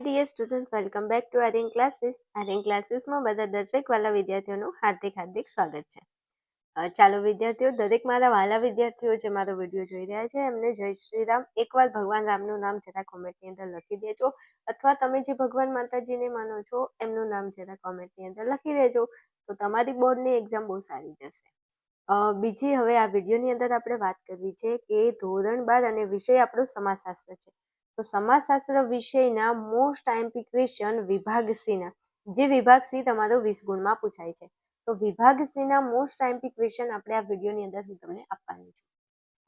Dear student welcome back to Aryan classes Aryan ક્લાસીસમાં બધા દરેક વાલા વિદ્યાર્થીઓનું હાર્દિક હાર્દિક સ્વાગત છે. ચાલો વિદ્યાર્થીઓ, દરેક મારા વાલા વિદ્યાર્થીઓ જે મારો વીડિયો જોઈ રહ્યા છે, એમને જય શ્રી રામ. એકવાર ભગવાન રામનું નામ જરા કોમેન્ટની અંદર લખી દેજો, અથવા તમે જે ભગવાન માતાજીને માનો છો, એમનું નામ જરા કોમેન્ટની અંદર લખી દેજો, તો તમારી બોર્ડની એક્ઝામ બહુ સારી જશે. બીજી હવે આ વિડીયોની અંદર આપણે વાત કરવી છે કે ધોરણ બાર અને વિષય આપણો સમાજશાસ્ત્ર છે. તો સમાજશાસ્ત્ર વિષયના મોસ્ટ આઈએમપી ક્વેશ્ચન વિભાગ સીના જે વિભાગ સી તમારો વીસ ગુણમાં પૂછાય છે. તો વિભાગ સીના મોસ્ટ આઈએમપી ક્વેશ્ચન આપણે આ વિડીયોની અંદર હું તમને આપવાની છું.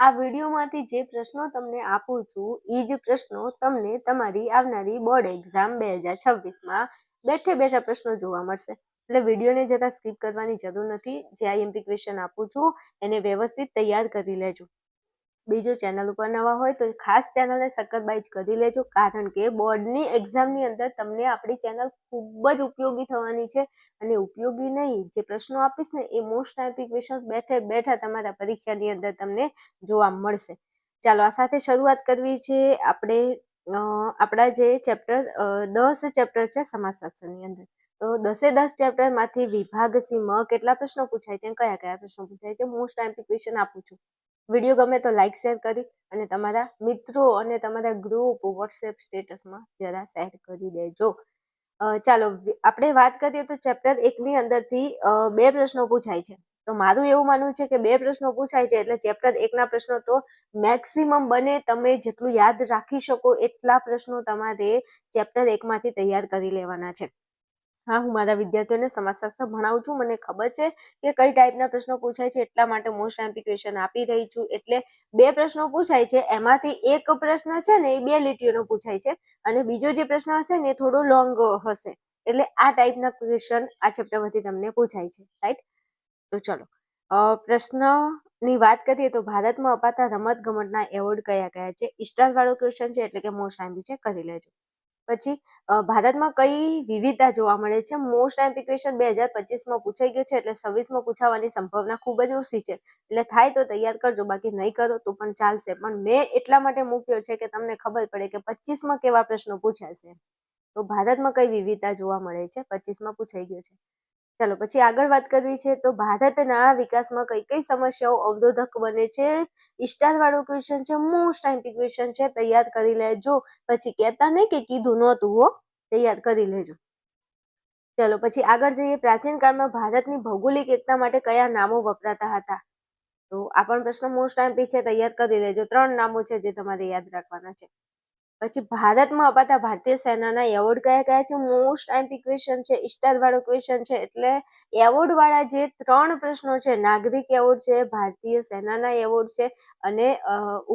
આ વિડીયોમાંથી જે પ્રશ્નો તમને આપું છું, એ જ પ્રશ્નો તમને તમારી આવનારી બોર્ડ એક્ઝામ બે હજાર છવ્વીસમાં બેઠે બેઠા પ્રશ્નો જોવા મળશે. એટલે વિડીયોને જતા સ્કીપ કરવાની જરૂર નથી. જે આઈએમપી ક્વેશ્ચન આપું છું, એને વ્યવસ્થિત તૈયાર કરી લેજો. બીજું ચેનલ ઉપર નવા હોય તો ખાસ ચેનલને સક્કરબાઈજ કરી લેજો. કારણ કે બોર્ડની એક્ઝામની અંદર તમને આપણી ચેનલ ખૂબ જ ઉપયોગી થવાની છે. અને ઉપયોગી નહીં, જે પ્રશ્નો આપીશ ને એ મોસ્ટ ક્વેશ્ચન બેઠે બેઠા તમારા પરીક્ષાની અંદર તમને જોવા મળશે. ચાલો, આ સાથે શરૂઆત કરવી છે આપણે આપણા જે ચેપ્ટર દસ ચેપ્ટર છે સમાજશાસ્ત્રની અંદર. તો દસે દસ ચેપ્ટરમાંથી વિભાગ સીમાં કેટલા પ્રશ્નો પૂછાય છે કયા કયા પ્રશ્નો પૂછાય છે? મોસ્ટ ટાઈપિક ક્વેશ્ચન આપું છું. વીડિયો ગમે તો લાઈક શેર કરી અને તમારા મિત્રો અને તમારા ગ્રુપ વોટ્સએપ સ્ટેટસમાં જરા શેર કરી દેજો. ચાલો, આપણે વાત કરીએ તો ચેપ્ટર એકની અંદરથી બે પ્રશ્નો પૂછાય છે. તો મારું એવું માનવું છે કે બે પ્રશ્નો પૂછાય છે એટલે ચેપ્ટર એકના પ્રશ્નો તો મેક્સિમમ બને તમે જેટલું યાદ રાખી શકો એટલા પ્રશ્નો તમારે ચેપ્ટર એકમાંથી તૈયાર કરી લેવાના છે. હા, હું મારા વિદ્યાર્થીઓને સમાજશાસ્ત્ર ભણાવું છું. મને ખબર છે કે કઈ ટાઈપના પ્રશ્નો પૂછાય છે, એટલા માટે મોસ્ટ એમ્પ્લિકેશન આપી રહી છું. એટલે બે પ્રશ્નો પૂછાય છે, એમાંથી એક પ્રશ્ન છે ને એ બે લીટીઓનો પૂછાય છે અને બીજો જે પ્રશ્ન હશે ને એ થોડો લોંગ હશે. એટલે આ ટાઈપના ક્વેશ્ચન આ ચેપ્ટરમાંથી તમને પૂછાય છે. રાઈટ તો ચલો. પ્રશ્નની વાત કરીએ તો ભારતમાં અપાતા રમત ગમતના એવોર્ડ કયા કયા છે? વાળો ક્વેશ્ચન છે એટલે કે મોસ્ટ એમ્પી છે, કરી લેજો. પછી ભારતમાં કઈ વિવિધતા જોવા મળે છે? મોસ્ટ એમ્પિક્વેશન બે હજાર પચીસમાં પૂછાઈ ગયો છે, એટલે છવ્વીસમાં પૂછાવાની સંભાવના ખૂબ જ ઓછી છે. એટલે થાય તો તૈયાર કરજો, બાકી નહીં કરો તો પણ ચાલશે. પણ મેં એટલા માટે મૂક્યો છે કે તમને ખબર પડે કે પચીસમાં કેવા પ્રશ્નો પૂછાશે. તો ભારતમાં કઈ વિવિધતા જોવા મળે છે? પચીસમાં પૂછાઈ ગયો છે. ચાલો, પછી આગળ વાત કરવી છે તો ભારતના વિકાસમાં કઈ કઈ સમસ્યાઓ અવરોધક બને છે? વાળું ક્વેશ્ચન છે મોસ્ટ ટાઈમ ક્વેશ્ચન છે, તૈયાર કરી લેજો. પછી કહેતા નહીં કે કીધું નહોતું હો, તૈયાર કરી લેજો. ચલો, પછી આગળ જઈએ. પ્રાચીન કાળમાં ભારતની ભૌગોલિક એકતા માટે કયા નામો વપરાતા હતા? તો આ પણ પ્રશ્ન મોસ્ટ ટાઈમ છે, તૈયાર કરી લેજો. ત્રણ નામો છે જે તમારે યાદ રાખવાના છે. પછી ભારતમાં અપાતા ભારતીય સેનાના એવોર્ડ કયા કયા છે? Most I M P question છે સ્ટાર વાળો ક્વેશ્ચન છે, એટલે એવોર્ડ વાળા જે ત્રણ પ્રશ્નો છે, નાગરિક એવોર્ડ છે, ભારતીય સેનાના એવોર્ડ છે, અને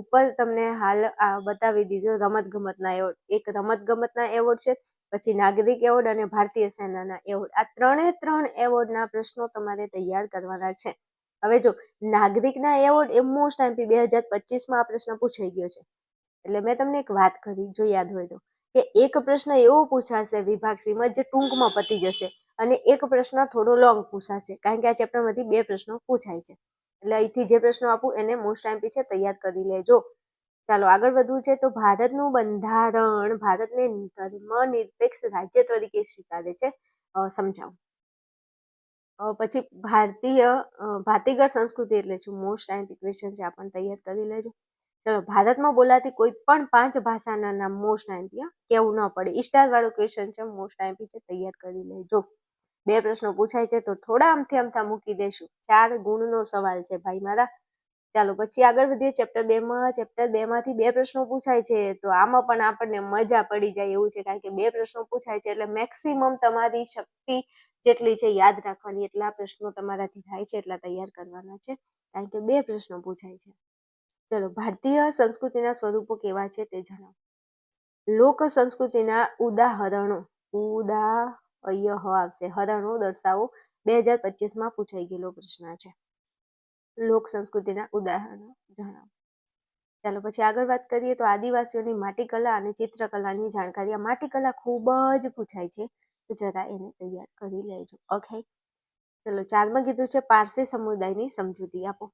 ઉપર તમને હાલ બતાવી દીધો રમત ગમતના એવોર્ડ એક રમત ગમતના એવોર્ડ છે, પછી નાગરિક એવોર્ડ અને ભારતીય સેનાના એવોર્ડ આ ત્રણે ત્રણ એવોર્ડના પ્રશ્નો તમારે તૈયાર કરવાના છે. હવે જો, નાગરિકના એવોર્ડ એ મોસ્ટ આઈમ્પી બે હજાર પચીસમાં આ પ્રશ્ન પૂછાઈ ગયો છે. એટલે મેં તમને એક વાત કરી, જો યાદ હોય તો. કે એક પ્રશ્ન એવો પૂછાશે, વિભાગ સીમાં જે ટૂંકમાં પતી જશે, અને એક પ્રશ્ન થોડો લોંગ પૂછાશે, કારણ કે આ ચેપ્ટરમાંથી બે પ્રશ્નો પૂછાય છે. એટલે અહીંથી જે પ્રશ્નો આપું, એને મોસ્ટ ટાઈમ છે તૈયાર કરી લેજો. ચાલો, આગળ વધવું છે તો ભારતનું બંધારણ, ભારતને ધર્મનિરપેક્ષ રાજ્ય તરીકે સ્વીકારે છે. સમજાવું. પછી ભારતીય ભાતીગળ સંસ્કૃતિ એટલે શું? મોસ્ટ ટાઈમ ક્વેશ્ચન છે આપણને તૈયાર કરી લેજો. ચલો ભારતમાં બોલાતી કોઈ પણ પાંચ ભાષાના નામ મોસ્ટ આઈમ્પી કેવું ન પડે. સ્ટાર વાળો ક્વેશ્ચન છે મોસ્ટ આઈમ્પી છે, તૈયાર કરી લેજો. બે પ્રશ્નો પૂછાય છે, તો થોડા આમથી આમથા મૂકી દેશું. ચાર ગુણનો સવાલ છે, ભાઈ મારા. ચાલો, પછી આગળ વધીએ. ચેપ્ટર બે માં ચેપ્ટર બે માંથી બે પ્રશ્નો પૂછાય છે, તો આમાં પણ આપણને મજા પડી જાય એવું છે, કારણ કે બે પ્રશ્નો પૂછાય છે, એટલે મેક્સિમમ તમારી શક્તિ જેટલી છે, યાદ રાખવાની એટલા પ્રશ્નો તમારાથી થાય છે, એટલા તૈયાર કરવાના છે. કારણ કે બે પ્રશ્નો પૂછાય છે. ચલો, ભારતીય સંસ્કૃતિના સ્વરૂપો કેવા છે તે જણાવો. લોક સંસ્કૃતિના ઉદાહરણો ઉદા અય આવશે. હરણો દર્શાવો. બે હજાર પચીસમાં પૂછાઈ ગયેલો પ્રશ્ન છે. લોક સંસ્કૃતિના ઉદાહરણો જણાવો. ચાલો, પછી આગળ વાત કરીએ તો આદિવાસીઓની માટીકલા અને ચિત્રકલાની જાણકારી. આ માટીકલા ખૂબ જ પૂછાય છે. તો જરા એને તૈયાર કરી લેજો. ઓકે ચલો, ચારમાં કીધું છે પારસી સમુદાયની સમજૂતી આપો.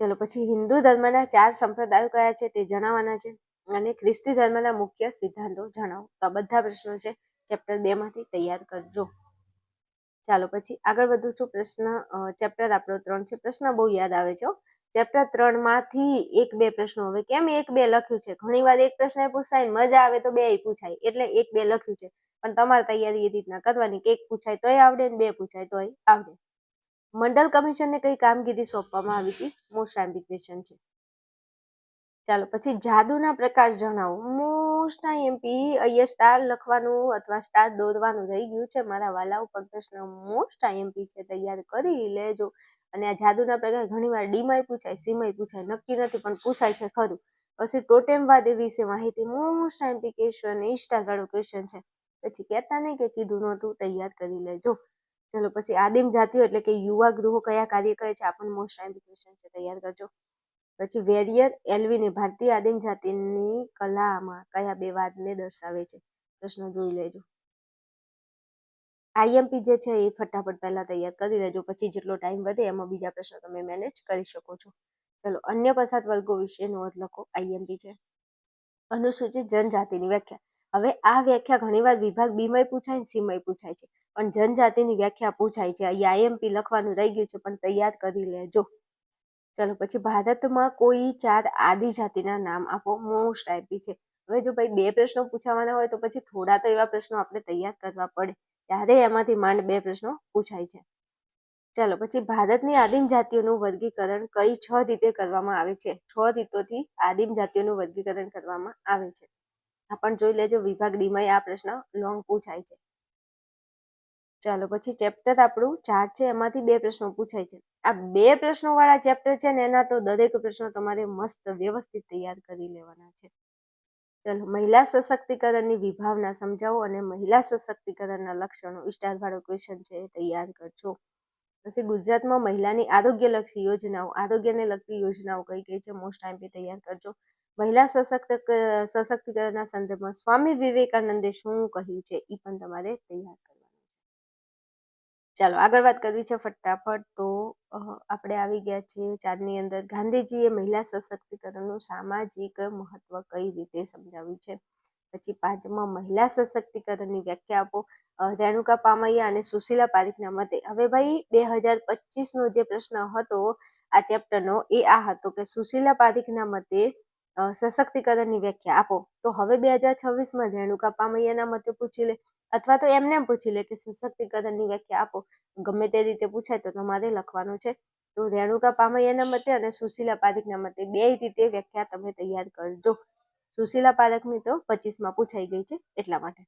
ચલો, પછી હિન્દુ ધર્મના ચાર સંપ્રદાયો કયા છે તે જણાવવાના છે અને ખ્રિસ્તી ધર્મના મુખ્ય સિદ્ધાંતો જણાવો. તો આ બધા પ્રશ્નો છે, ચેપ્ટર બે માંથી તૈયાર કરજો. ચાલો, પછી આગળ વધુ છું. પ્રશ્ન ચેપ્ટર આપણો ત્રણ છે. પ્રશ્ન બહુ યાદ આવે છે ચેપ્ટર ત્રણમાંથી એક બે પ્રશ્નો. હવે કેમ એક બે લખ્યું છે? ઘણી વાર એક પ્રશ્ન પૂછાય મજા આવે તો બે પૂછાય. એટલે એક બે લખ્યું છે. પણ તમારે તૈયારી એ રીતના કરવાની કે એક પૂછાય તોય આવડે ને બે પૂછાય તોય આવડે. મંડળ કમિશનને કઈ કામગીરી સોંપવામાં આવી હતી? મોસ્ટ ક્વેશ્ચન છે. ચાલો, પછી જાદુના પ્રકાર જણાવો. મોસ્ટ આઈએમપી અહીંયા સ્ટાર લખવાનું અથવા સ્ટાર દોરવાનું રહી ગયું છે. મારા વાલાઓ પણ પ્રશ્ન. મોસ્ટ આઈએમપી છે, તૈયાર કરી લેજો. અને આ જાદુના પ્રકાર ઘણીવાર ડીમાંય પૂછાય, સીમાંય પૂછાય, નક્કી નથી, પણ પૂછાય છે ખરું. પછી ટોટેમવાદ વિશે માહિતી. Most M P question insta વાળું ક્વેશ્ચન છે. પછી કહેતા નહીં કે કીધું નહોતું, તૈયાર કરી લેજો. ચલો, પછી આદિમ જાતિઓ એટલે કે યુવા ગૃહો કયા કાર્ય કરે છે આપણને મોસ્ટ ટાઈમ ક્વેશ્ચન છે, તૈયાર કરજો. પછી વેરિયર એલવીને, ભારતીય આદિમ જાતિની કલામાં કયા બે વાદને દર્શાવે છે? પ્રશ્ન જોઈ લેજો. આઈએમપી જે છે, એ ફટાફટ પહેલા તૈયાર કરી લેજો પછી જેટલો ટાઈમ વધે એમાં બીજા પ્રશ્નો તમે મેનેજ કરી શકો છો. ચલો, અન્ય પસાર વર્ગો વિશે નોંધ લખો આઈએમપી છે અનુસૂચિત જનજાતિની વ્યાખ્યા. હવે આ વ્યાખ્યા ઘણીવાર વિભાગ બીમાં પૂછાય ને સીમાં પૂછાય છે. પણ જનજાતિની વ્યાખ્યા પૂછાય છે. અહીંયા આઈએમપી લખવાનું રહી ગયું છે, પણ તૈયાર કરી લેજો. ચલો, પછી ભારતમાં કોઈ ચાર આદિજાતિના નામ આપો. મોસ્ટ આઈપી છે. હવે જો ભાઈ બે પ્રશ્નો પૂછાવાના હોય તો પછી થોડા તો એવા પ્રશ્નો આપણે તૈયાર કરવા પડે. ત્યારે એમાંથી માંડ બે પ્રશ્નો પૂછાય છે. ચાલો, પછી ભારતની આદિમ જાતિઓનું વર્ગીકરણ કઈ છ રીતે કરવામાં આવે છે? છ રીતોથી આદિમ જાતિઓનું વર્ગીકરણ કરવામાં આવે છે. આ પણ જોઈ લેજો. વિભાગ ડીમાં આ પ્રશ્ન લોંગ પૂછાય છે. ચાલો પછી ચેપ્ટર આપણું ચાર છે, એમાંથી બે પ્રશ્નો પૂછાય છે. આ બે પ્રશ્નો વાળા ચેપ્ટર છે ને એના તો દરેક પ્રશ્નો તમારે મસ્ત વ્યવસ્થિત તૈયાર કરી લેવાના છે. ચલો, મહિલા સશક્તિકરણની વિભાવના સમજાવો અને મહિલા સશક્તિકરણના લક્ષણો સ્ટાર વાળો ક્વેશ્ચન છે તૈયાર કરજો. પછી ગુજરાતમાં મહિલાની આરોગ્યલક્ષી યોજનાઓ, આરોગ્યને લગતી યોજનાઓ કઈ કઈ છે મોસ્ટ ટાઈમ તૈયાર કરજો. મહિલા સશક્ત, સશક્તિકરણના સંદર્ભમાં સ્વામી વિવેકાનંદે શું કહ્યું છે એ પણ તમારે તૈયાર ચાલો, આગળ વાત કરવી છે ફટાફટ. તો આપણે આવી ગયા છીએ ચારની અંદર. ગાંધીજીએ મહિલા સશક્તિકરણનું સામાજિક મહત્વ કઈ રીતે સમજાવ્યું છે? પછી પાંચમાં, મહિલા સશક્તિકરણની વ્યાખ્યા આપો. રેણુકા પામૈયા અને સુશીલા પારીખના મતે. હવે ભાઈ બે હજાર પચીસનો જે પ્રશ્ન હતો, આ ચેપ્ટરનો, એ આ હતો કે સુશીલા પારીખના મતે સશક્તિકરણની વ્યાખ્યા આપો. તો હવે બે હજાર છવ્વીસમાં રેણુકા પામૈયાના મતે પૂછી લે. અથવા તો એમને એમ પૂછી લે કે સશક્તિકરણની વ્યાખ્યા આપો. ગમે તે રીતે પૂછાય તો તમારે લખવાનું છે. તો રેણુકા પામૈયાના મતે અને સુશીલા પારેખના મતે બે રીતે વ્યાખ્યા તમે તૈયાર કરજો. સુશીલા પારેખની તો પચીસમાં પૂછાઈ ગઈ છે એટલા માટે.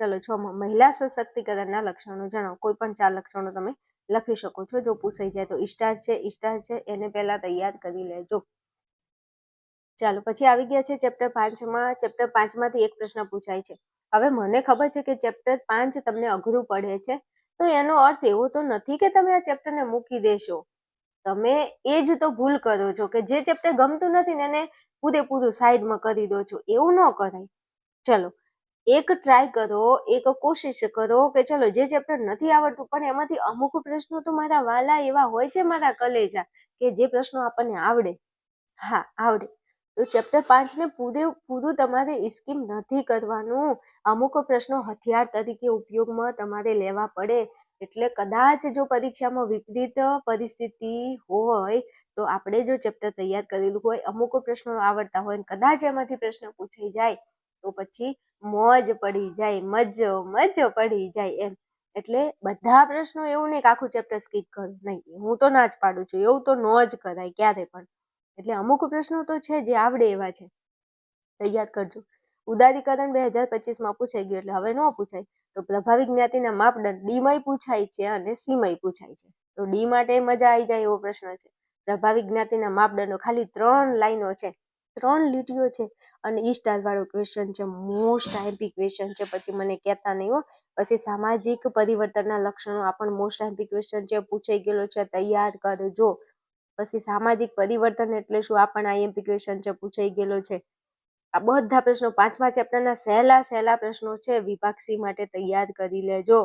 ચલો, છ મહિલા સશક્તિકરણના લક્ષણો જણાવો. કોઈ પણ ચાર લક્ષણો તમે લખી શકો છો. જો પૂછાઈ જાય તો ઇસ્ટાર છે ઇસ્ટાર છે, એને પહેલા તૈયાર કરી લેજો. ચાલો, પછી આવી ગયા છે ચેપ્ટર પાંચમાં. ચેપ્ટર પાંચમાંથી એક પ્રશ્ન પૂછાય છે. હવે મને ખબર છે કે ચેપ્ટર પાંચ તમને અઘરું પડે છે. તો એનો અર્થ એવો તો નથી કે તમે આ ચેપ્ટરને મૂકી દેશો. તમે એ જ તો ભૂલ કરો છો કે જે ચેપ્ટર ગમતું નથી ને એને પૂરેપૂરું સાઈડમાં કરી દો છો. એવું ન કરાય. ચલો, એક ટ્રાય કરો, એક કોશિશ કરો કે ચલો જે ચેપ્ટર નથી આવડતું પણ એમાંથી અમુક પ્રશ્નો તો મારા વાલા એવા હોય છે મારા કલેજા કે જે પ્રશ્નો આપણને આવડે. હા, આવડે. તો ચેપ્ટર પાંચને પૂરે, પૂરું તમારે સ્કીમ નથી કરવાનું. અમુક પ્રશ્નો હથિયાર તરીકે ઉપયોગમાં તમારે લેવા પડે. એટલે કદાચ જો પરીક્ષામાં વિપરીત પરિસ્થિતિ હોય, તો આપણે જો ચેપ્ટર તૈયાર કરેલું હોય, અમુક પ્રશ્નો આવડતા હોય કદાચ એમાંથી પ્રશ્ન પૂછાઈ જાય, તો પછી મોજ પડી જાય, મજો મજો પડી જાય એમ. એટલે બધા પ્રશ્નો એવું નહીં કે આખું ચેપ્ટર સ્કીપ કરું. નહીં, હું તો ના જ પાડું છું. એવું તો ન જ કરાય ક્યારે પણ. એટલે અમુક પ્રશ્નો તો છે જે આવડે એવા છે. તો યાદ કરજો ઉદારીકરણ બે હજાર પચીસમાં પૂછાઈ ગયું એટલે હવે ન પૂછાય. તો પ્રભાવી જ્ઞાતિના માપદંડ ડીમાંય પૂછાય છે અને સીમાંય પૂછાય છે. તો ડી માટે મજા આવી જાય એવો પ્રશ્ન છે. પ્રભાવી જ્ઞાતિના માપદંડો ખાલી ત્રણ લાઈનો છે. ત્રણ લીટીઓ છે અને ઈ સ્ટાર વાળો ક્વેશ્ચન છે most I M P question છે. પછી મને કહેતા નહીં હો. પછી સામાજિક પરિવર્તનના લક્ષણો આ પણ મોસ્ટ આઈમ્પી ક્વેશ્ચન છે પૂછાઈ ગયેલો છે તૈયાર કરજો. પછી સામાજિક પરિવર્તન એટલે શું? આ પણ આઈએમપી ક્વેશ્ચન છે, પૂછાઈ ગયેલો છે. આ બધા પ્રશ્નો, પાંચમા ચેપ્ટરના સહેલા સહેલા પ્રશ્નો છે, વિભાગ માટે તૈયાર કરી લેજો.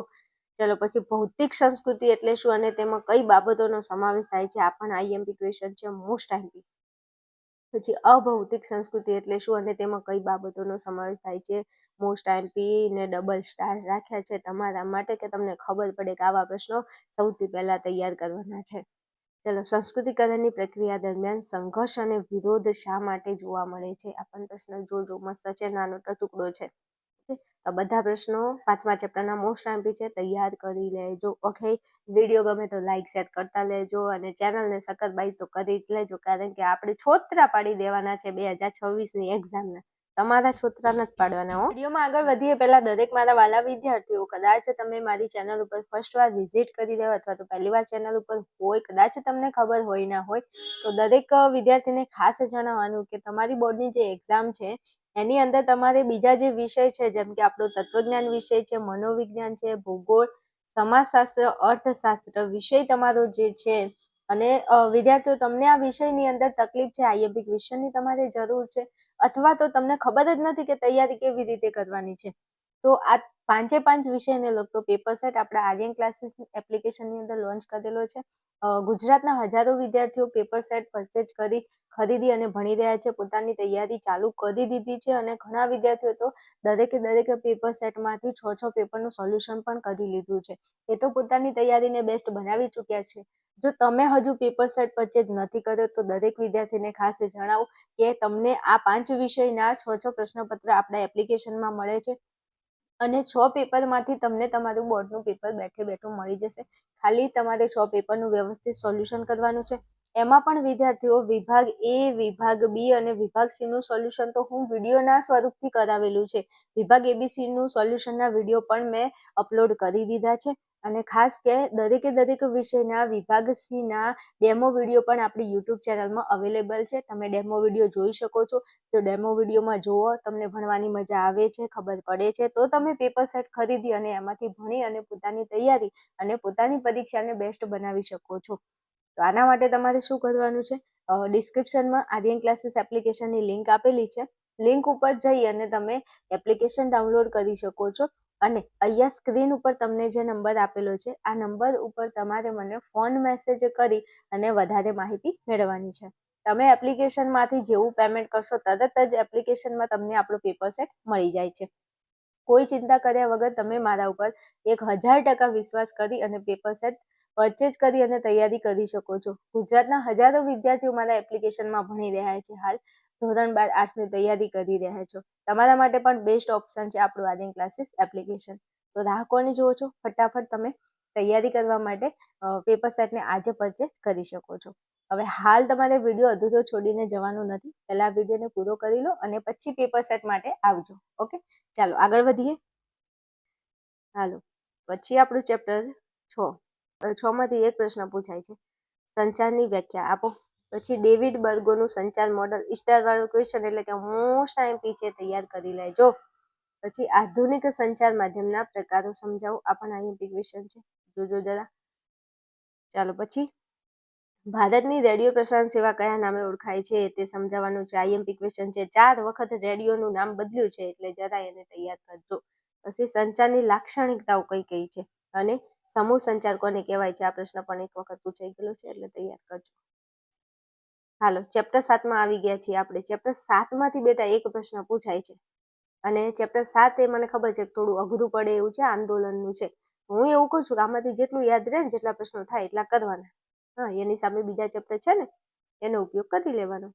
ચલો પછી ભૌતિક સંસ્કૃતિ એટલે શું? અને તેમાં કઈ બાબતોનો સમાવેશ થાય છે? આ પણ આઈએમપી ક્વેશ્ચન છે મોસ્ટ આઈએમપી પછી અભૌતિક સંસ્કૃતિ એટલે શું? અને તેમાં કઈ બાબતોનો સમાવેશ થાય છે? મોસ્ટ આઈમ્પી ને ડબલ સ્ટાર રાખ્યા છે તમારા માટે કે તમને ખબર પડે કે આવા પ્રશ્નો સૌથી પહેલા તૈયાર કરવાના છે. ચલો સંસ્કૃતિકરણની પ્રક્રિયા દરમિયાન સંઘર્ષ અને વિરોધ શા માટે જોવા મળે છે? આ પણ પ્રશ્ન જોજો, મસ્ત છે, નાનો ટચુકડો છે. તો બધા પ્રશ્નો પાંચમા ચેપ્ટરના મોસ્ટ આઈમ્પી છે, તૈયાર કરી લેજો. ઓકે, વીડિયો ગમે તો લાઈક શેર કરતા લેજો અને ચેનલને સખત બાઈ તો કરી જ લેજો કારણ કે આપણે છોતરા પાડી દેવાના છે બે હજાર છવ્વીસની એક્ઝામના તમારા છોતરા નથી પાડવાના હો. વિડીયોમાં આગળ વધીએ. પહેલા દરેક મારા વાલા વિદ્યાર્થીઓ, કદાચ તમે મારી ચેનલ ઉપર ફર્સ્ટ વાર વિઝિટ કરી રહ્યો અથવા તો પહેલી વાર ચેનલ ઉપર હોય, કદાચ તમને ખબર હોય ના હોય, તો દરેક વિદ્યાર્થીને ખાસ જણાવવાનું કે તમારી બોર્ડની જે એક્ઝામ છે, એની અંદર તમારે બીજા જે વિષય છે, જેમ કે આપણો તત્વજ્ઞાન વિષય છે, મનોવિજ્ઞાન છે, ભૂગોળ, સમાજશાસ્ત્ર, અર્થશાસ્ત્ર વિષય તમારો જે છે, અને વિદ્યાર્થીઓ, તમને આ વિષયની અંદર તકલીફ છે આઈએમપી ક્વેશ્ચનની તમારે જરૂર છે અથવા તો તમને ખબર જ નથી કે તૈયારી કેવી રીતે કરવાની છે. તો આ પાંચે પાંચ વિષયને લગતો પેપર સેટ આપણા આર્યન ક્લાસીસ એપ્લિકેશનની અંદર લોન્ચ કરેલો છે. ગુજરાતના હજારો વિદ્યાર્થીઓ પેપર સેટ પરચેજ કરી ખરીદી અને ભણી રહ્યા છે. પોતાની તૈયારી ચાલુ કરી દીધી છે અને ઘણા વિદ્યાર્થીઓ તો દરેકે દરેક પેપર સેટમાંથી છ છ પેપરનું સોલ્યુશન પણ કરી લીધું છે. એ તો પોતાની તૈયારીને બેસ્ટ બનાવી ચૂક્યા છે. જો તમે હજુ પેપર સેટ પરચેજ નથી કર્યો તો દરેક વિદ્યાર્થીને ખાસ જણાવો કે તમને આ પાંચ વિષયના છ છ પ્રશ્નપત્ર આપણા એપ્લિકેશનમાં મળે છે. અને છ પેપરમાંથી તમને તમારું બોર્ડનું પેપર બેઠે બેઠું મળી જશે. ખાલી તમારે છ પેપરનું વ્યવસ્થિત સોલ્યુશન કરવાનું છે. એમાં પણ વિદ્યાર્થીઓ વિભાગ એ, વિભાગ બી અને વિભાગ સી નું સોલ્યુશન તો હું વિડીયોના સ્વરૂપથી કરાવેલું છે. વિભાગ એબીસી નું સોલ્યુશનના વીડિયો પણ મેં અપલોડ કરી દીધા છે. અને ખાસ કે દરેકે દરેક વિષયના વિભાગ સીના ડેમો વીડિયો પણ આપણી યુટ્યુબ ચેનલમાં અવેલેબલ છે. તમે ડેમો વીડિયો જોઈ શકો છો. જો ડેમો વિડીયોમાં જુઓ, તમને ભણવાની મજા આવે છે, ખબર પડે છે, તો તમે પેપર સેટ ખરીદી અને એમાંથી ભણી અને પોતાની તૈયારી અને પોતાની પરીક્ષાને બેસ્ટ બનાવી શકો છો. તો આના માટે તમારે શું કરવાનું છે? ડિસ્ક્રિપ્શનમાં આર્યન ક્લાસીસ એપ્લિકેશનની લિંક આપેલી છે. લિંક ઉપર જઈ અને તમે એપ્લિકેશન ડાઉનલોડ કરી શકો છો. અને અહીંયા સ્ક્રીન ઉપર તમને જે નંબર આપેલો છે, આ નંબર ઉપર તમારે મને ફોન મેસેજ કરી અને વધારે માહિતી મેળવવાની છે. તમે એપ્લિકેશનમાંથી જેવું પેમેન્ટ કરશો, તરત જ એપ્લિકેશનમાં તમને આપણો પેપર સેટ મળી જાય છે. કોઈ ચિંતા કર્યા વગર તમે મારા ઉપર એક હજાર ટકા વિશ્વાસ કરી અને પેપર સેટ પરચેજ કરી અને તૈયારી કરી શકો છો. ગુજરાતના હજારો વિદ્યાર્થીઓ મારા એપ્લિકેશનમાં ભણી રહ્યા છે. હાલ ધોરણ બાદ આર્ટ્સની તૈયારી કરી રહ્યા છો. તમારા માટે પણ બેસ્ટ ઓપ્શન છે આપણું આર્યન ક્લાસીસ એપ્લિકેશન તો રાહ કોની જુઓ છો, ફટાફટ તમે તૈયારી કરવા માટે પેપર સેટને આજે પરચેસ કરી શકો છો. હવે હાલ તમારે વીડિયો અધૂરો છોડીને જવાનું નથી. પહેલા વિડીયોને પૂરો કરી લો અને પછી પેપર સેટ માટે આવજો. ઓકે? ચાલો, આગળ વધીએ. હાલો, પછી આપણું ચેપ્ટર છ. છ માંથી એક પ્રશ્ન પૂછાય છે. સંચારની વ્યાખ્યા આપો. પછી ડેવિડ બર્ગોનું સંચાર મોડલ સ્ટાર વાળું ક્વેશ્ચન એટલે કે મોસ્ટ આઈમ્પી છે તૈયાર કરી લેજો પછી આધુનિક સંચાર માધ્યમના પ્રકારો સમજાવો. આ પણ આઈએમપી ક્વેશ્ચન છે. જોજો જરા. ચાલો પછી. ભારતની રેડિયો પ્રસારણ સેવા કયા નામે ઓળખાય છે તે સમજાવવાનું છે. આઈએમપી ક્વેશ્ચન છે. ચાર વખત રેડિયોનું નામ બદલ્યું છે એટલે જરા એને તૈયાર કરજો. પછી સંચારની લાક્ષણિકતાઓ કઈ કઈ છે? અને સમૂહ સંચાર કોને કહેવાય છે? આ પ્રશ્ન પણ એક વખત પૂછાઈ ગયેલો છે એટલે તૈયાર કરજો. હાલો ચેપ્ટર સાતમાં આવી ગયા છીએ આપણે. ચેપ્ટર સાતમાંથી બેટા એક પ્રશ્ન પૂછાય છે. અને ચેપ્ટર સાત એ મને ખબર છે થોડું અઘરું પડે એવું છે, આંદોલનનું છે. હું એવું કહું છું કે આમાંથી જેટલું યાદ રહે ને જેટલા પ્રશ્નો થાય એટલા કરવાના. હા, એની સામે બીજા ચેપ્ટર છે ને, એનો ઉપયોગ કરી લેવાનો.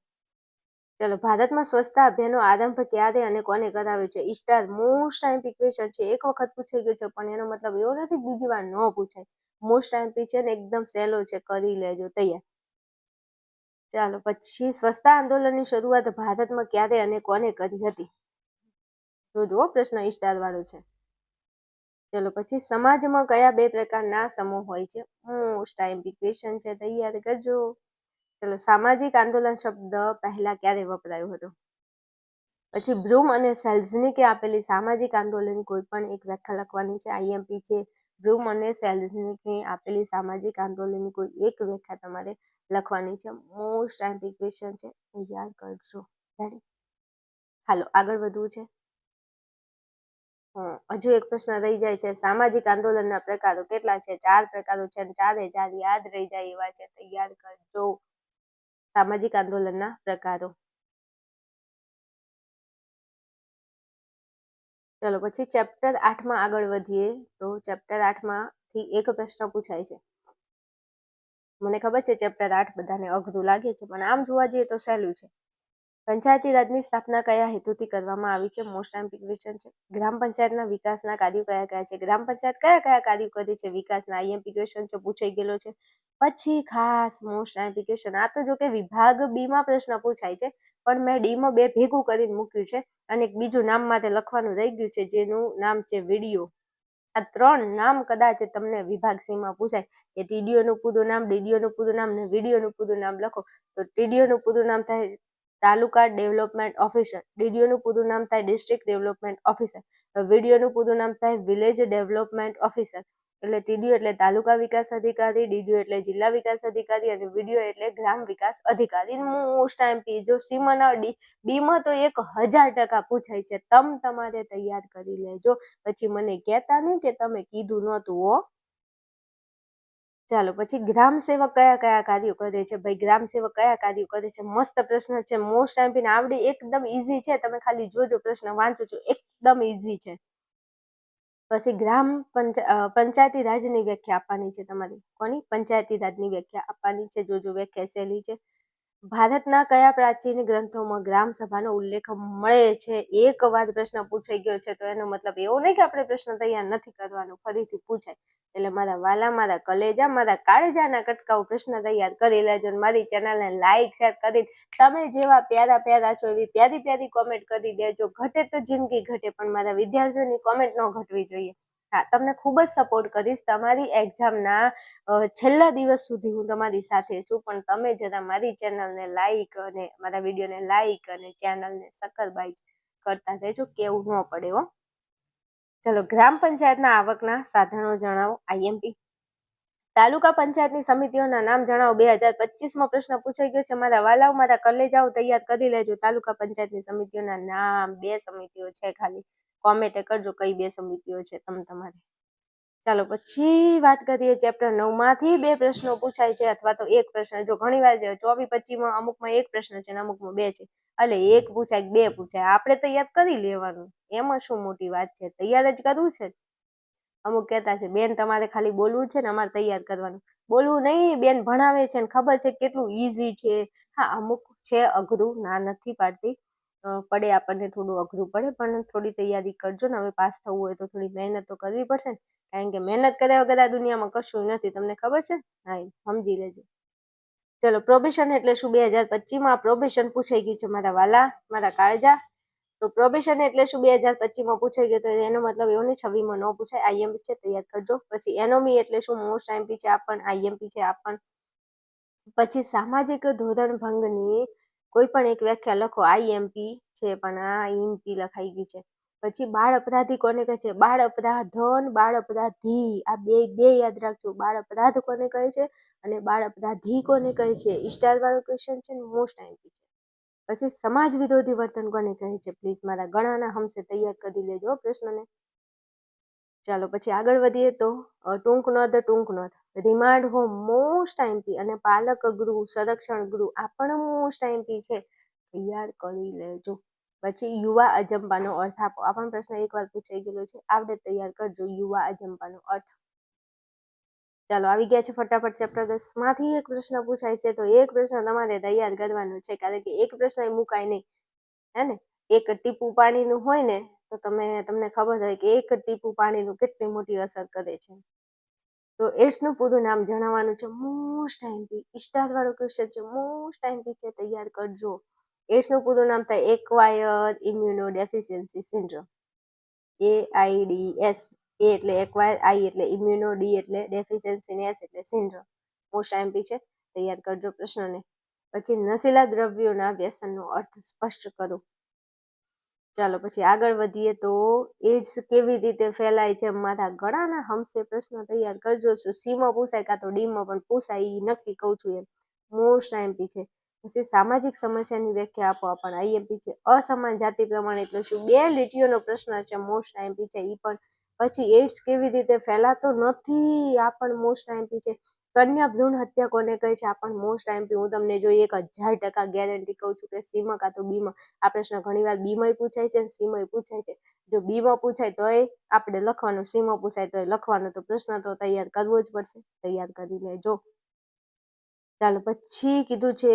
ચલો, ભારતમાં સ્વચ્છતા અભિયાનનો આરંભ ક્યારે અને કોને કરાવ્યો છે? સ્ટાર મોસ્ટ ટાઈમ ક્વેશ્ચન છે. એક વખત પૂછાઈ ગયો છે, પણ એનો મતલબ એવો નથી બીજી વાર ન પૂછાય. મોસ્ટ ટાઈમ છે ને એકદમ સહેલો છે, કરી લેજો, તૈયાર. ચાલો, પછી સ્વચ્છતા આંદોલનની શરૂઆત ભારતમાં ક્યારે અને કોને કરી હતી? તો જુઓ પ્રશ્ન ઈસ્ટાર વાળો છે. ચલો, પછી સમાજમાં કયા બે પ્રકારના સમૂહ હોય છે? મોસ્ટ ટાઈમ ક્વેશ્ચન છે, તૈયાર કરજો. ચલો, સામાજિક આંદોલન શબ્દ પહેલા ક્યારે વપરાયો હતો? પછી બ્રૂમ અને સેલ્ઝનિકે આપેલી સામાજિક આંદોલનની કોઈ પણ એક વ્યાખ્યા લખવાની છે? આઈએમપી છે, બ્રૂમ અને સેલ્ઝનિકની આપેલી સામાજિક આંદોલનની કોઈ એક વ્યાખ્યા તમારે લખવાની છે. મોસ્ટ એમ્પી ક્વેશ્ચન છે. યાદ કરજો. હાલો, આગળ વધવું છે. હજુ એક પ્રશ્ન રહી જાય છે. સામાજિક આંદોલનના પ્રકારો કેટલા છે? ચાર પ્રકારો છે ચારે ચાર યાદ રહી જાય એવા છે. તો કરજો. સામાજિક આંદોલનના પ્રકારો. ચલો, પછી ચેપ્ટર આઠમાં આગળ વધીએ. તો ચેપ્ટર આઠમાં થી એક પ્રશ્ન પૂછાય છે. મને ખબર છે ચેપ્ટર આઠ બધાને અઘરું લાગે છે, પણ આમ જોવા જઈએ તો સહેલું છે. પંચાયતી રાજની સ્થાપના કયા હેતુથી કરવામાં આવી છે? મોસ્ટ એમ્પિક ક્વેશ્ચન છે. ગ્રામ પંચાયતના વિકાસના કાર્યો કયા કયા છે? ગ્રામ પંચાયત કયા કયા કાર્યો કરે છે? વિકાસના આઈએમપી ક્વેશ્ચન છે, પૂછાઈ ગયેલો છે. પછી ખાસ મોસ્ટ એમ્પિક ક્વેશ્ચન આ તો જો કે વિભાગ બી માં પ્રશ્ન પૂછાય છે, પણ મેં ડી માં બે ભેગું કરીને મૂક્યું છે અને એક બીજું નામ માટે લખવાનું રહી ગયું છે, જેનું નામ છે વીડિયો. આ ત્રણ નામ કદાચ તમને વિભાગ સીમાં પૂછાય કે ટીડીઓ નું પૂરું નામ ડીડીઓ નું પૂરું નામ ને વીડિયો નું પૂરું નામ લખો. તો ટીડીઓ નું પૂરું નામ થાય તાલુકા ડેવલપમેન્ટ ઓફિસર ડીડીઓ નું પૂરું નામ થાય ડિસ્ટ્રિક્ટ ડેવલપમેન્ટ ઓફિસર વીડિયો નું પૂરું નામ થાય વિલેજ ડેવલપમેન્ટ ઓફિસર. એટલે ટીડીઓ એટલે તાલુકા વિકાસ અધિકારી ડીડીઓ એટલે જિલ્લા વિકાસ અધિકારી અને વીડિયો એટલે ગ્રામ વિકાસ અધિકારી. મોસ્ટ ટાઈમ પી જો સીમાં ડી બીમાં તો એક હજાર ટકા પૂછાય છે. તમ તમારે તૈયાર કરી લેજો. પછી મને કહેતા નહીં કે તમે કીધું નહોતું હો. ચાલો, પછી ગ્રામ સેવક કયા કયા કાર્યો કરે છે? ભાઈ, ગ્રામ સેવક કયા કાર્યો કરે છે? મસ્ત પ્રશ્ન છે. મોસ્ટ ટાઈમ આવડી એકદમ ઈઝી છે. તમે ખાલી જોજો, પ્રશ્ન વાંચો છો. એકદમ ઈઝી છે. પછી ગ્રામ પંચાયતી રાજની વ્યાખ્યા આપવાની છે તમારી. કોની? પંચાયતી રાજની વ્યાખ્યા આપવાની છે જો જો વ્યાખ્યા સહેલી છે. ભારતના કયા પ્રાચીન ગ્રંથોમાં ગ્રામ સભાનો ઉલ્લેખ મળે છે? એક વાર પ્રશ્ન પૂછાઈ ગયો છે, તો એનો મતલબ એવો નહીં કે આપણે પ્રશ્ન તૈયાર નથી કરવાનો, ફરીથી પૂછાય. એટલે મારા વાલા, મારા કલેજા, મારા કાળજાના કટકાઓ પ્રશ્ન તૈયાર કરી લેજો મારી ચેનલને લાઈક શેર કરી તમે જેવા પ્યારા પ્યારા છો એવી પ્યારી પ્યારી કોમેન્ટ કરી દેજો. ઘટે તો જિંદગી ઘટે, પણ મારા વિદ્યાર્થીઓની કોમેન્ટ ન ઘટવી જોઈએ. હા, તમને ખૂબ જ સપોર્ટ કરીશ. તમારી એક્ઝામના છેલ્લા દિવસ સુધી હું તમારી સાથે છું. પણ તમે જરા મારી ચેનલને લાઈક અને મારા વિડીયોને લાઈક અને ચેનલને સકલબાઈ કરતા રહેજો. કેવું ન પડે હો. ચલો, ગ્રામ પંચાયતના આવકના સાધનો જણાવો. આઈએમપી તાલુકા પંચાયતની સમિતિઓના નામ જણાવો. બે હજાર પચીસમાં પ્રશ્ન પૂછાઈ ગયો છે. મારા વાલાઓ મારા કલેજાઓ તૈયાર કરી લેજો. તાલુકા પંચાયતની સમિતિઓના નામ બે સમિતિઓ છે ખાલી. કોમેન્ટ કરજો કઈ બે સમિતિઓ છે તમે તમારે. ચાલો પછી વાત કરીએ ચેપ્ટર નવમાંથી બે પ્રશ્નો પૂછાય છે અથવા તો એક પ્રશ્ન જો ઘણી વાર ચોવી પચીસમાં અમુકમાં એક પ્રશ્ન છે અમુકમાં બે છે. એટલે એક પૂછાય બે પૂછાય. આપણે તૈયાર કરી લેવાનું. એમાં શું મોટી વાત છે? તૈયાર જ કરવું છે? અમુક કહેતા છે, બેન, તમારે ખાલી બોલવું છે ને અમારે તૈયાર કરવાનું. બોલવું નહીં, બેન ભણાવે છે ને ખબર છે કેટલું ઈઝી છે. હા, અમુક છે અઘરું, ના નથી પાડતી. પડે આપણને થોડું અઘરું પડે, પણ થોડી તૈયારી કરજો ને. હવે પાસ થવું હોય તો થોડી મહેનત તો કરવી પડશે ને. કારણ કે મહેનત કર્યા વગર આ દુનિયામાં કશું નથી. તમને ખબર છે? હા સમજી લેજો. ચલો પ્રોબેશન એટલે શું? બે હજાર પચીસમાં પ્રોબેશન પૂછાઈ ગયું છે મારા વાલા, મારા કાળજા. તો પ્રોબેશન એટલે શું? બે હજાર પચીસમાં પૂછાઈ ગયું તો એનો મતલબ એવો નહીં છવ્વીમાં ન પૂછાય. આઈએમપી છે, તૈયાર કરજો. પછી એનોમી એટલે શું? મોસ્ટ આઈએમપી છે આપણ આઈએમપી છે આપણ પછી સામાજિક ધોરણ ભંગની કોઈ પણ એક વ્યાખ્યા લખો આઈએમપી છે, પણ આ ઈમપી લખાઈ ગયું છે. પછી બાળ અપરાધી કોને કહે છે? બાળ અપરાધન બાળ અપરાધી. આ બે બે યાદ રાખજો. બાળ અપરાધ કોને કહે છે અને બાળ અપરાધી કોને કહે છે? વાળો ક્વેશ્ચન છે ને મોસ્ટ આઈમ્પી છે. પછી સમાજ વિરોધી વર્તન કોને કહે છે? પ્લીઝ મારા ગણાના હમસે તૈયાર કરી લેજો પ્રશ્નને. ચાલો, પછી આગળ વધીએ તો ટૂંક નોંધ ટૂંક નોંધ. રિમાન્ડ હોમ મોસ્ટ આઈમ્પી અને પાલક ગૃહ, સંરક્ષણ ગૃહ, આ પણ મોસ્ટ આઈમ્પી છે. તૈયાર કરી લેજો. પછી યુવા અજંપાનો અર્થ આપો. આ પણ પ્રશ્ન એકવાર પૂછાઈ ગયેલો છે. આવડે તૈયાર કરજો યુવા અજંપાનો અર્થ. ચાલો, આવી ગયા છે ફટાફટ ચેપ્ટર દસ. માંથી એક પ્રશ્ન પૂછાય છે. તો એક પ્રશ્ન તમારે તૈયાર કરવાનો છે. કારણ કે એક પ્રશ્ન મુકાય નહીં. હે ને? એક ટીપું પાણીનું હોય ને, તો તમે, તમને ખબર હોય કે એક ટીપું પાણીનું કેટલી મોટી અસર કરે છે. તો એડ્સનું પૂરું નામ જણાવવાનું છે મોસ્ટ ટાઈમથી ઇસ્ટારવાળું વાળો ક્વેશ્ચન છે મોસ્ટ ટાઈમથી છે તૈયાર કરજો. એડ્સનું પૂરું નામ થાય acquire immuno deficiency syndrome A I D S A એટલે એક્વાયર આઈ એટલે ઇમ્યુનો ડી એટલે ડેફિશિયન્સી ને એસ એટલે સિન્ડ્રોમ મોસ્ટ ટાઈમથી છે. તૈયાર કરજો પ્રશ્નને. પછી નશીલા દ્રવ્યોના વ્યસનનો અર્થ સ્પષ્ટ કરો. ચાલો પછી આગળ વધીએ તો એડ્સ કેવી રીતે ફેલાય છે મારા ગળાના હમસે પ્રશ્ન તૈયાર કરજો. સીમાં પૂછાય કાં તો ડીમાં? પણ પૂછાય એ નક્કી કહું છું એમ. મોસ્ટ આઈએમપી છે. પછી સામાજિક સમસ્યાની વ્યાખ્યા આપો પણ આઈએમપી છે. અસમાન જાતિ પ્રમાણે એટલે શું બે લીટીઓનો પ્રશ્ન છે મોસ્ટ આઈએમપી છે. એ પણ પછી એડ્સ કેવી રીતે ફેલાતો નથી. આ પણ મોસ્ટ આઈએમપી છે. કન્યા ભ્રૂણ હત્યા કોને કહે છે? આ મોસ્ટ ટાઈમથી હું તમને જો એક હજાર ટકા ગેરંટી કહું છું કે સીમાં કાં તો બીમાં. આ પ્રશ્ન ઘણીવાર બીમાંય પૂછાય છે સીમાંય પૂછાય છે. જો બીમાં પૂછાય તોય આપણે લખવાનું, સીમાં પૂછાય તોય લખવાનું. તો પ્રશ્ન તો તૈયાર કરવો જ પડશે. તૈયાર કરી લેજો ચાલો, પછી કીધું છે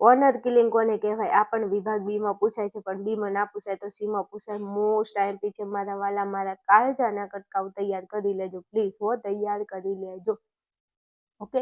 ઓનર કિલિંગ કોને કહેવાય? આ પણ વિભાગ બીમાં પૂછાય છે, પણ બીમાં ના પૂછાય તો સીમાં પૂછાય. મોસ્ટ ટાઈમથી છે, મારા વાલા મારા કાળજાના કટકાવ તૈયાર કરી લેજો. પ્લીઝ હો, તૈયાર કરી લેજો. ઓકે?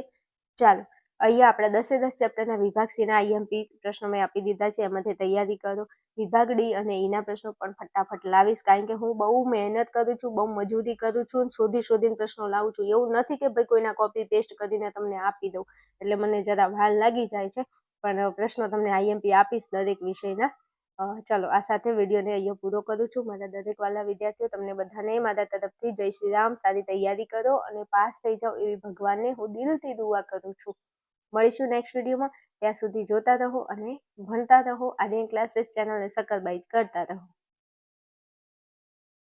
ચાલો, અહીંયા આપણે દસે દસ ચેપ્ટરના વિભાગ સીના આઈએમપી પ્રશ્નો મેં આપી દીધા છે, એમાંથી તૈયારી કરો. વિભાગ ડી અને ઈના પ્રશ્નો પણ ફટાફટ લાવીશ, કારણ કે હું બહુ મહેનત કરું છું, બહુ મજૂરી કરું છું શોધી શોધીને પ્રશ્નો લાવું છું. એવું નથી કે ભાઈ કોઈના કોપી પેસ્ટ કરીને તમને આપી દઉં, એટલે મને જરા વાર લાગી જાય છે, પણ પ્રશ્નો તમને આઈએમપી આપીશ દરેક વિષયના. ચલો, આ સાથે વિડીયોને અહીંયા પૂરો કરું છું. મારા દરેક વાલા વિદ્યાર્થીઓ, તમને બધાને મારા તરફથી જય શ્રી રામ. સારી તૈયારી કરો અને પાસ થઈ જાઓ એવી ભગવાનને હું દિલથી દુઆ કરું છું. મળીશું નેક્સ્ટ વિડીયોમાં. ત્યાં સુધી જોતા રહો અને ભણતા રહો. આર્યન ક્લાસીસ ચેનલને સકરબાઈજ કરતા રહો.